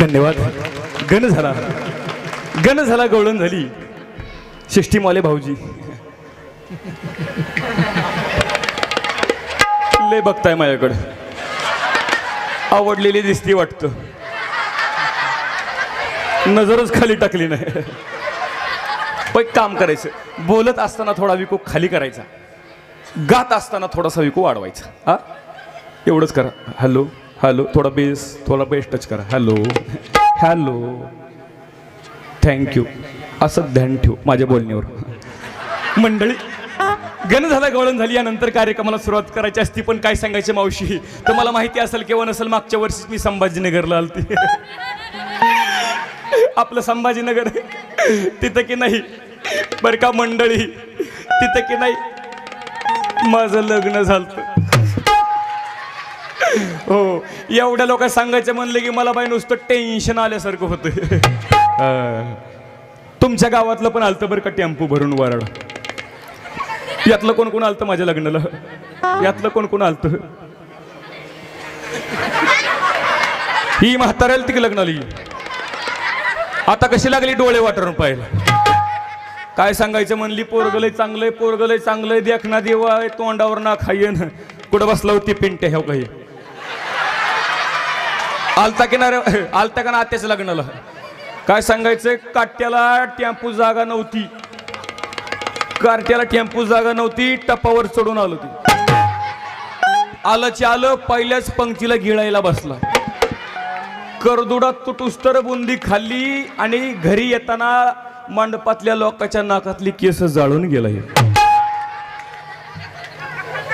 धन्यवाद. गण झाला. गण झाला गवळण झाली. शिष्टीमाले भाऊजी. लय बघताय माझ्याकडं. आवडलेली दिसती वाटतं. नजरच खाली टाकली नाही. पण काम करायचं. बोलत असताना थोडा विको खाली करायचा. गात असताना थोडासा विको वाढवायचा. हा? एवढंच करा. हॅलो हॅलो थोडा बेस थोडा बेस टच करा. Hello hello. थँक्यू असं ध्यान ठेव माझ्या बोलण्यावर. मंडळी गण झाला गवळण झाली यानंतर कार्यक्रमाला सुरुवात करायची असती पण काय सांगायचे मावशी? तुम्हाला माहिती असेल किंवा नसेल मागच्या वर्षीच मी संभाजीनगरला आलती. आपलं संभाजीनगर तिथं की नाही? बरं का मंडळी? तिथं की नाही? माझं लग्न झालं हो. एवढ्या लोक सांगायचं म्हणलं की मला बाई नुसतं टेन्शन आल्यासारखं होतं तुमच्या गावातलं पण आलतं बरं का टेम्पो भरून वराड यातलं कोण कोण आलतं माझ्या लग्नाला? यातलं कोण कोण आलतं? ही म्हाताऱ्याला ती लग्नाला आता कशी लागली डोळे वाटरून पाहिलं काय सांगायचं म्हणली पोरगलय चांगलंय पोरगलय चांगलंय देखना देवा आहे तोंडावर ना खायन कुठं बसला होती पिंटे ह्या काही? आलता की ना रे- आलता का ना आत्याचं लग्नाला काय सांगायचं काट्याला टेम्पो जागा नव्हती. कार्ट्याला टेम्पू जागा नव्हती टपावर चढून आलो ती. आलंची आलं पहिल्याच पंक्तीला गिळायला बसला. करदुडात तुटुस्तर बुंदी खाल्ली आणि घरी येताना मंडपातल्या लोकांच्या नाकातली केस जाळून गेलाय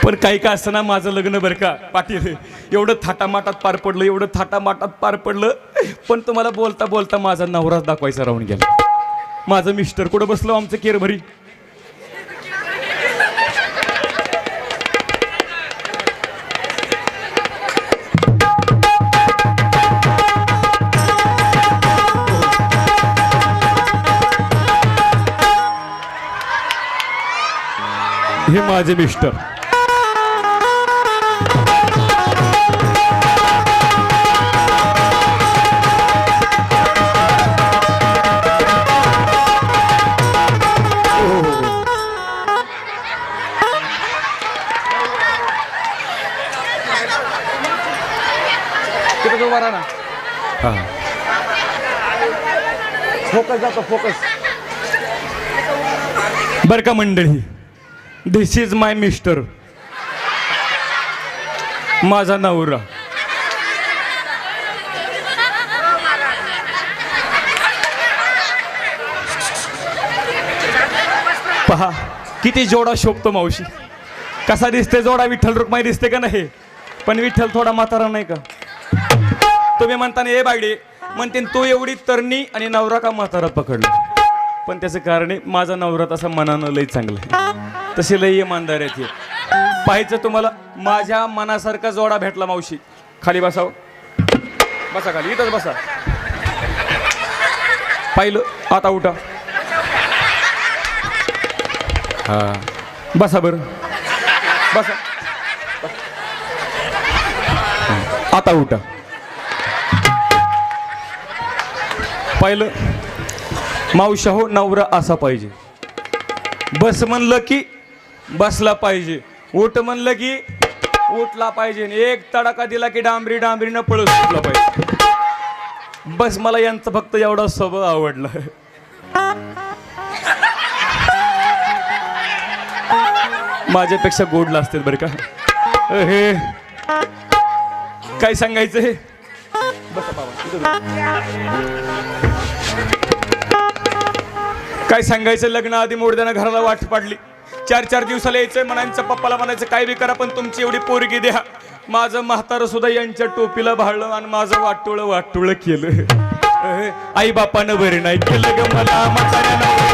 पण काही का असताना माझं लग्न बरं का पाटील. एवढं थाटामाटात पार पडलं एवढं थाटामाटात पार पडलं. पण तुम्हाला बोलता बोलता माझा नवराच दाखवायचा राहून गेला. माझं मिस्टर कुठं बसलो हो आमचं केरभरी? हे माझे मिस्टर. उभा राहा ना. हा. फोकस जातो फोकस बर का मंडळी दिस इज माय मिस्टर माझा नवरा. पहा किती जोडा शोभतो मावशी. कसा दिसते जोडा विठ्ठल रुक्माई दिसते का नाही? पण विठ्ठल थोडा म्हातारा नाही का? तुम्ही म्हणताना ए बागडे म्हणते तू एवढी तरणी आणि नवरा का म्हातारा पकडला? पण त्याचं कारण आहे माझा नवरा तसा मनानं लई चांगला आहे. तसे लई इमानदार आहेत पाहायचं तुम्हाला माझ्या मनासारखा जोडा भेटला मावशी. खाली बसाव. बसा खाली इथंच बसा. पाहिलं? आता उठा. हा. बसा बरं. बसा. आता उठा. पाहिलं? मावशा हो नवरा असा पाहिजे. बस म्हणलं की बसला पाहिजे. उठ म्हणलं की उठला पाहिजे. आणि एक तडाखा दिला की डांबरी डांबरीनं पळत सुटला पाहिजे. बस मला यांचा फक्त एवढा स्वभाव आवडला. माझ्यापेक्षा गोडला असतील बरं का? हे काय सांगायचं हे बसा बाबा काय सांगायचं? लग्न आधी मोडद्यानं घराला वाट पाडली. चार चार दिवसाला यायचं म्हणायचं पप्पाला म्हणायचं काय बी करा पण तुमची एवढी पोरगी द्या. माझं म्हातारं सुद्धा यांच्या टोपीला भाळलं आणि माझं वाटोळं वाटोळं केलं. आई बापानं बरे नाही केलं ग मला. म्हाताऱ्यानं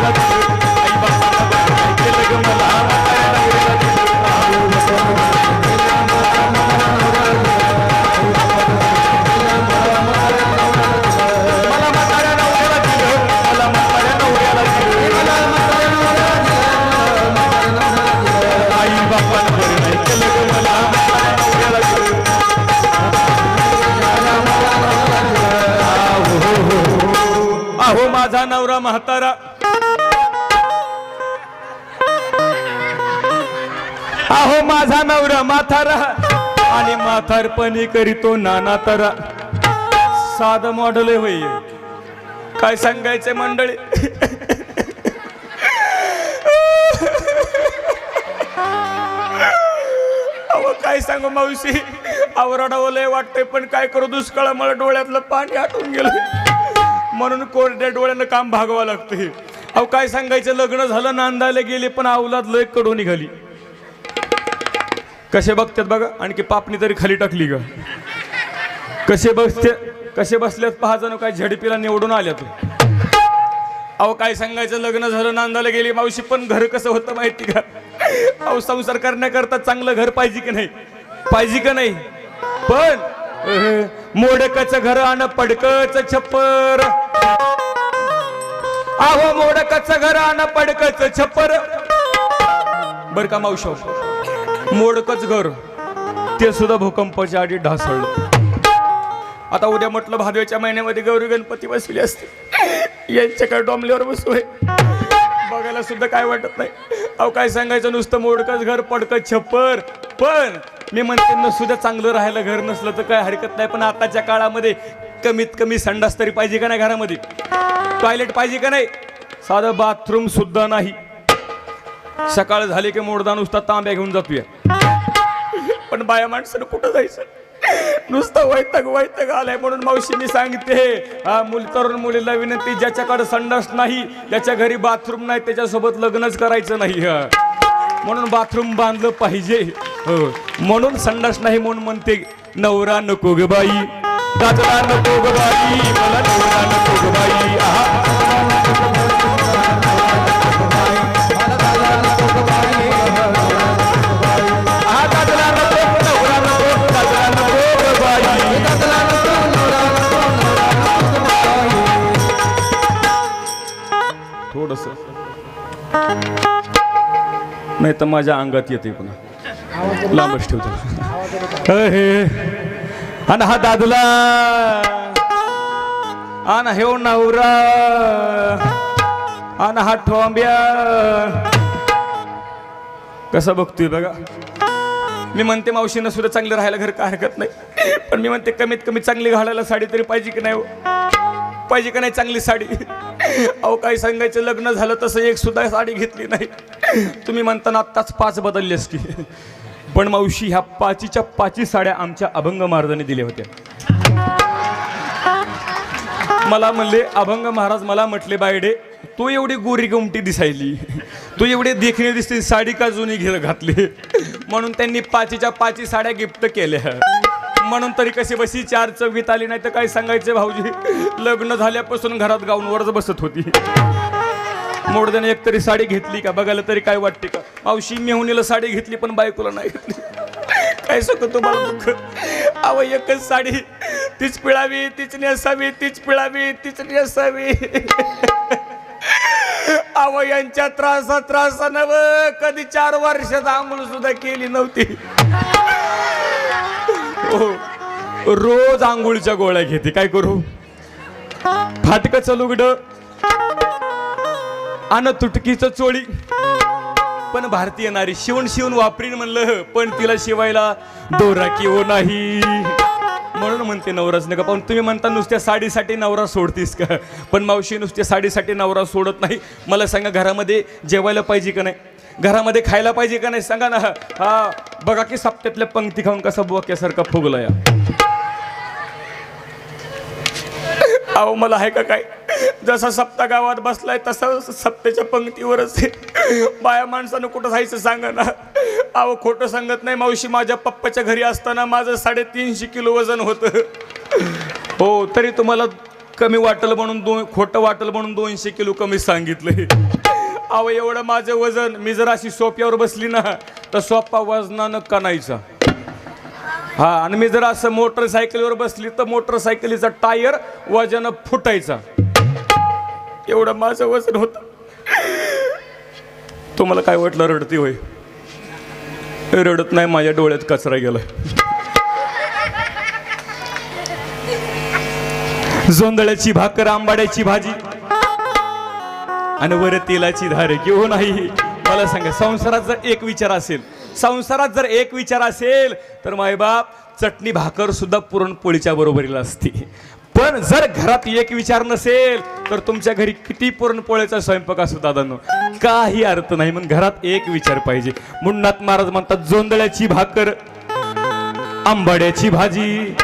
हो माझा नवरा म्हातारा. अहो माझा नवरा म्हातारा. आणि म्हातारपणी करीतो नाना तरा. साध मॉडेल होई काय सांगायचे मंडळी? अहो काय सांगू मावशी? आवराडावं वाटतंय पण काय करू? दुष्काळामुळे डोळ्यातलं पाणी आटून गेलं म्हणून कोरड्या डोळ्यानं काम भागवा लागतंय अहो काय सांगायचं? लग्न झालं नांदायला गेले पण अवलाद लयकडून निघाली. कसे बघतात बघा आणखी पापणी तरी खाली टाकली ग. कसे बसते कसे बसल्यात पहा जणू काय झडपीला निवडून आल्या तू अहो काय सांगायचं? लग्न झालं नांदायला गेली मावशी पण घर कसं होतं माहिती का? अहो संसार करण्याकरता चांगलं घर पाहिजे की नाही? पाहिजे का नाही? पण अह, मोडकच घर आण पडकच छप्पर. अहो मोडकच घर आण पडकच छप्पर बर का मावशी मोडकच घर. ते सुद्धा भूकंपाच्या आधी ढासळलं. आता उद्या म्हटलं भादव्याच्या महिन्यामध्ये गौरी गणपती बसले असते. यांच्याकडे डोंबल्यावर बसू आहे. बघायला सुद्धा काय वाटत नाही. अहो काय सांगायचं? नुसतं मोडकच घर पडकच छप्पर पण मी म्हणते न चांगलं राहायला घर नसलं तर काय हरकत नाही पण आताच्या काळामध्ये कमीत कमी संडास तरी पाहिजे का नाही घरामध्ये? टॉयलेट पाहिजे का नाही? साधं बाथरूम सुद्धा नाही. सकाळ झाली की मोडदा नुसता तांब्या घेऊन जातोय. पण बाया माणसानं कुठं जायचं? नुसतं वैतक वैतक आलाय म्हणून मावशी मी सांगते हा मुल तरुण मुलीला विनंती ज्याच्याकडे संडास नाही त्याच्या घरी बाथरूम नाही त्याच्यासोबत लग्नच करायचं नाही. म्हणून बाथरूम बांधलं पाहिजे. हो. म्हणून संडास नाही म्हणून म्हणते नवरा नको ग बाई गाजरा नको ग बाई मला नवरा नको ग बाई. थोडस. नाही तर माझ्या अंगात येते पुन्हा लांबच ठेवतो. हे आणि हा दादूला. आन हे नवरा. आन हा ठोंब्या. कसा बघतोय बघा. मी म्हणते मावशीनं सुद्धा चांगलं राहायला घर काय हरकत नाही. पण मी म्हणते कमीत कमी चांगली घालायला साडी तरी पाहिजे की नाही हो? पाहिजे का नाही चांगली साडी? अहो काय सांगायचं लग्न झालं तसं एक सुद्धा साडी घेतली नाही. तुम्ही म्हणताना आत्ताच पाच बदलली असती पण मावशी ह्या पाचीच्या पाची साड्या आमच्या अभंग महाराजांनी दिल्या होत्या. मला म्हणले अभंग महाराज मला म्हटले बायडे तू एवढी गोरी गुमटी दिसायली. तू एवढे देखणे दिसते साडी का जुनी घे घातली? म्हणून त्यांनी पाचीच्या पाची साड्या गिफ्ट केल्या. म्हणून तरी कशी बशी चार चौघीत आली नाही तर काय सांगायचं भाऊजी? लग्न झाल्यापासून घरात गाऊन वरच बसत होती. मोडद्याने एक तरी साडी घेतली का? बघायला तरी काय वाटते का? मावशी मेहुनीला साडी घेतली पण बायकोला नाही घेतली. काय सुख तुम्हाला दुःख? अव एकच साडी. तीच पिळावी तीच नेसावी तीच पिळावी तीच नेसावी. अव यांच्या त्रासा त्रासा नव कधी चार वर्षात आंघोळ सुद्धा केली नव्हती. रोज आंघोळीच्या गोळ्या घेते. काय करू? फाटक चलुगड अन तुटकीचं चोळी. पण भारतीय नारी शिवण शिवून वापरीन म्हणलं पण तिला शिवायला दोरा किंवा नाही. म्हणून म्हणते नवराच नका पण तुम्ही म्हणता नुसत्या साडीसाठी नवरा सोडतीस का? पण मावशी नुसत्या साडीसाठी नवरा सोडत नाही. मला सांगा घरामध्ये जेवायला पाहिजे का नाही? घरामध्ये खायला पाहिजे का नाही सांगा ना. हा बघा की सप्त्यातल्या पंक्ती खाऊन कसा बोक्यासारखा फुगला या अहो मला आहे का काय? जसा सप्ता गावात बसलाय तसा सप्तेच्या पंक्तीवरच बाया माणसानं कुठं जायचं सांगा ना. अहो खोटं सांगत नाही मावशी माझ्या पप्पाच्या घरी असताना माझं साडेतीनशे किलो वजन होतं. हो तरी तुम्हाला कमी वाटलं म्हणून दोन खोटं वाटलं म्हणून दोनशे किलो कमी सांगितलं अहो एवढं माझं वजन मी जर अशी सोप्यावर बसली ना तर सोपा वजनानं कणायचा. हा आणि मी जर असं मोटरसायकलीवर बसली तर मोटरसायकलीचा टायर वजन फुटायचा. एवढं माझं वजन होत. तुम्हाला काय वाटलं रडती होय? रडत नाही माझ्या डोळ्यात कचरा गेला जोंधळ्याची भाकर आंबाड्याची भाजी. आणि वर तेलाची धार किंवा नाही. मला सांगा संसारात जर एक विचार असेल संसारात जर एक विचार असेल तर मायबाप चटणी भाकर सुद्धा पुरणपोळीच्या बरोबरीला असते. पण जर घरात एक विचार नसेल तर तुमच्या घरी किती पुरणपोळीचा स्वयंपाक असो दादांनो? काही अर्थ नाही म्हणून घरात एक विचार पाहिजे. मुन्नाथ महाराज म्हणतात जोंदळ्याची भाकर आंबाड्याची भाजी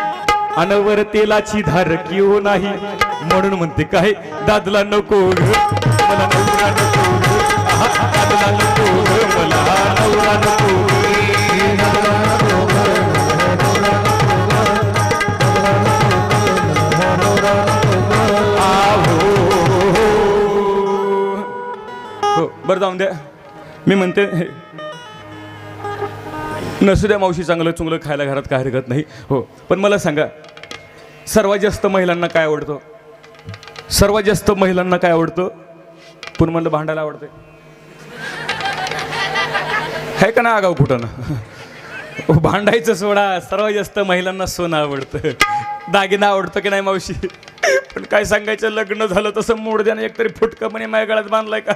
अनवर तेलाची धार किंवा नाही. म्हणून म्हणते काय? दादला नको मला नवरा नको दादला नको मला नवरा नको हो बरं जाऊन द्या मी म्हणते नसू द्या मावशी चांगलं चुंगलं खायला घरात काय हरकत नाही हो पण मला सांगा सर्वात जास्त महिलांना काय आवडतं सर्वात जास्त महिलांना काय आवडतं पण म्हणलं भांडायला आवडतं. आहे का ना आगाव कुठं ना भांडायचं सोडा सर्वात जास्त महिलांना सोनं आवडतं. दागिना आवडतं की नाही मावशी? पण काय सांगायचं लग्न झालं तसं मोडद्याने एकतरी फुटकपणे माझ्या गळ्यात बांधलाय का?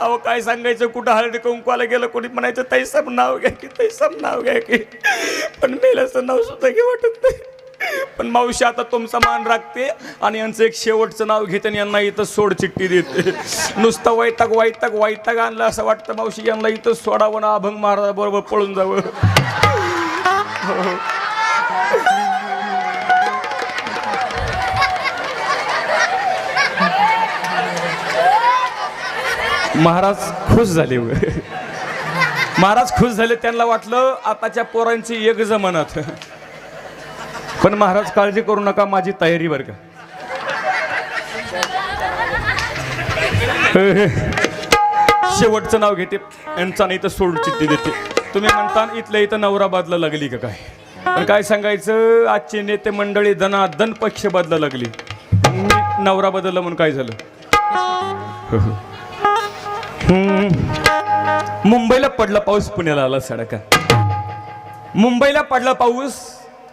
अहो काय सांगायचं कुठं हळदी कुंकवाला गेलं कोणी म्हणायचं तैसम नाव घ्या की तैसम नाव घ्या की. पण मेल्याचं नाव सुद्धा घे वाटत नाही. पण मावशी आता तुमचा मान राखते आणि यांचं एक शेवटचं नाव घेते आणि यांना इथं सोड चिठ्ठी देते. नुसतं वैताग वैताग वैताग आणलं असं वाटतं मावशी यांना इथं सोडावं ना अभंग महाराजाबरोबर पळून जावं. महाराज खुश झाले व. महाराज खुश झाले त्यांना वाटलं आताच्या पोरांची एक जमानात. पण महाराज काळजी करू नका माझी तयारी बरं का. शेवटचं नाव घेते. यांचा नाही तर सोड चिठ्ठी देते. तुम्ही म्हणता इथल्या इथं नवरा बदला लागली का काय? पण काय सांगायचं आजचे नेते मंडळी दनादन पक्ष बदला लागली. मी नवरा बदलला म्हणून काय झालं? मुंबईला पडला पाऊस पुण्याला आला सडका. मुंबईला पडला पाऊस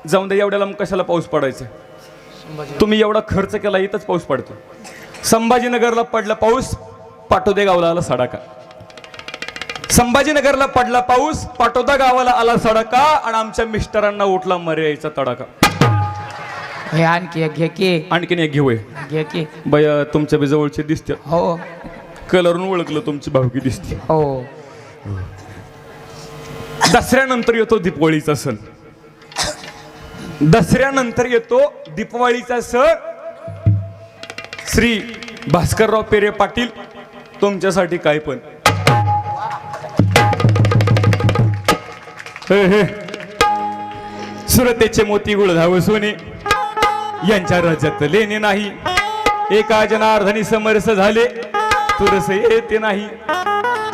जाऊन दे एवढ्या लांब कशाला पाऊस पडायचा? तुम्ही एवढा खर्च केला इथंच पाऊस पडतो. संभाजीनगरला पडला पाऊस पाटोदे गावाला आला सडाका. संभाजीनगरला पडला पाऊस पाटोदा गावाला आला सडाका आणि आमच्या मिस्टरांना उठला मर्यायचा तडाका आणखी एक घे की. आणखीन एक घेऊय. घे की. बया तुमच्या बी जवळचे दिसते हो. कलरून ओळखलं तुमची भावकी दिसते. हो. दसऱ्यानंतर येतो दीपावळीचा सण. दसऱ्यानंतर येतो दीपवाळीचा सण. श्री भास्करराव पेरे पाटील तुमच्यासाठी काय पण. सुरतेचे मोती गुळधाव सोने यांच्या राज्यात लेणे नाही. एका जनार्धनी समरस झाले तुरस येते नाही.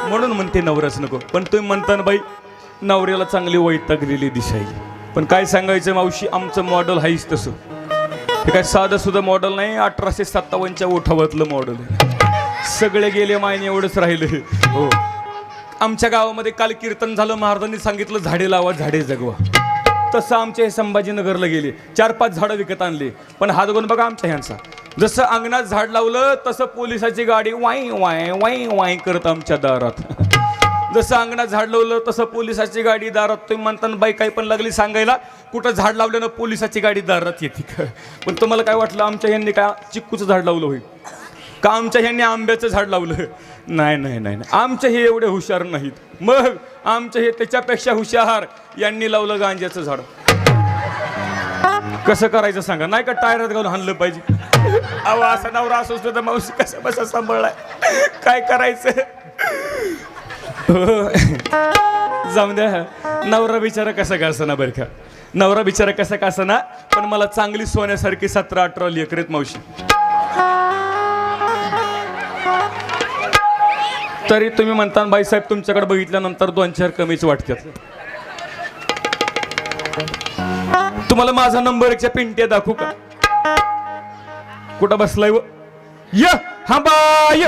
म्हणून म्हणते नवरस नको पण तुम्ही म्हणता ना बाई नवऱ्याला चांगली वैतागलेली दिसाई पण काय सांगायचं मावशी आमचं मॉडेल हाईच तसं. हे काय साधं सुद्धा मॉडेल नाही अठराशे सत्तावन्नच्या उठावातलं मॉडेल आहे. सगळे गेले मायने एवढंच राहिलं. हो. आमच्या गावामध्ये काल कीर्तन झालं महाराजांनी सांगितलं झाडे लावा झाडे जगवा. तसं आमच्या हे संभाजीनगरला गेले. चार पाच झाडं विकत आणली. पण हात गुण बघा आमच्या ह्यांचा. जसं अंगणात झाड लावलं तसं पोलिसाची गाडी वाई वाय वाई वाई करत आमच्या दारात. जसं अंगणात झाड लावलं तसं पोलिसाची गाडी दारात. तुम्ही म्हणताना बाई काही पण लागली सांगायला कुठं झाड लावल्यानं पोलिसाची गाडी दारात येते. का पण तुम्हाला काय वाटलं आमच्या ह्यांनी काय चिक्कूचं झाड लावलं होईल का आमच्या ह्यांनी आंब्याचं झाड लावलं? नाही नाही नाही नाही. आमचे हे एवढे हुशार नाहीत. मग आमचे हे त्याच्यापेक्षा हुशार यांनी लावलं गांज्याचं झाड. कसं करायचं सांगा? नाही का टायरात घालून हाणलं पाहिजे? अहो असा नवरा असं तर मावशी कसा बसा सांभाळलाय? काय करायचं? हो. जाऊन द्या. नवरा बिचारा कसा का असना बरं का? नवरा बिचारा कसा का असना पण मला चांगली सोन्यासारखी सतरा अठरा लेकरेत मावशी. तरी तुम्ही म्हणता बाईसाहेब तुमच्याकडे बघितल्यानंतर दोन चार कमीच वाटतात. तुम्हाला माझा नंबर एकच्या पिंट्या दाखवू का? कुठं बसलाय व? य हा बाय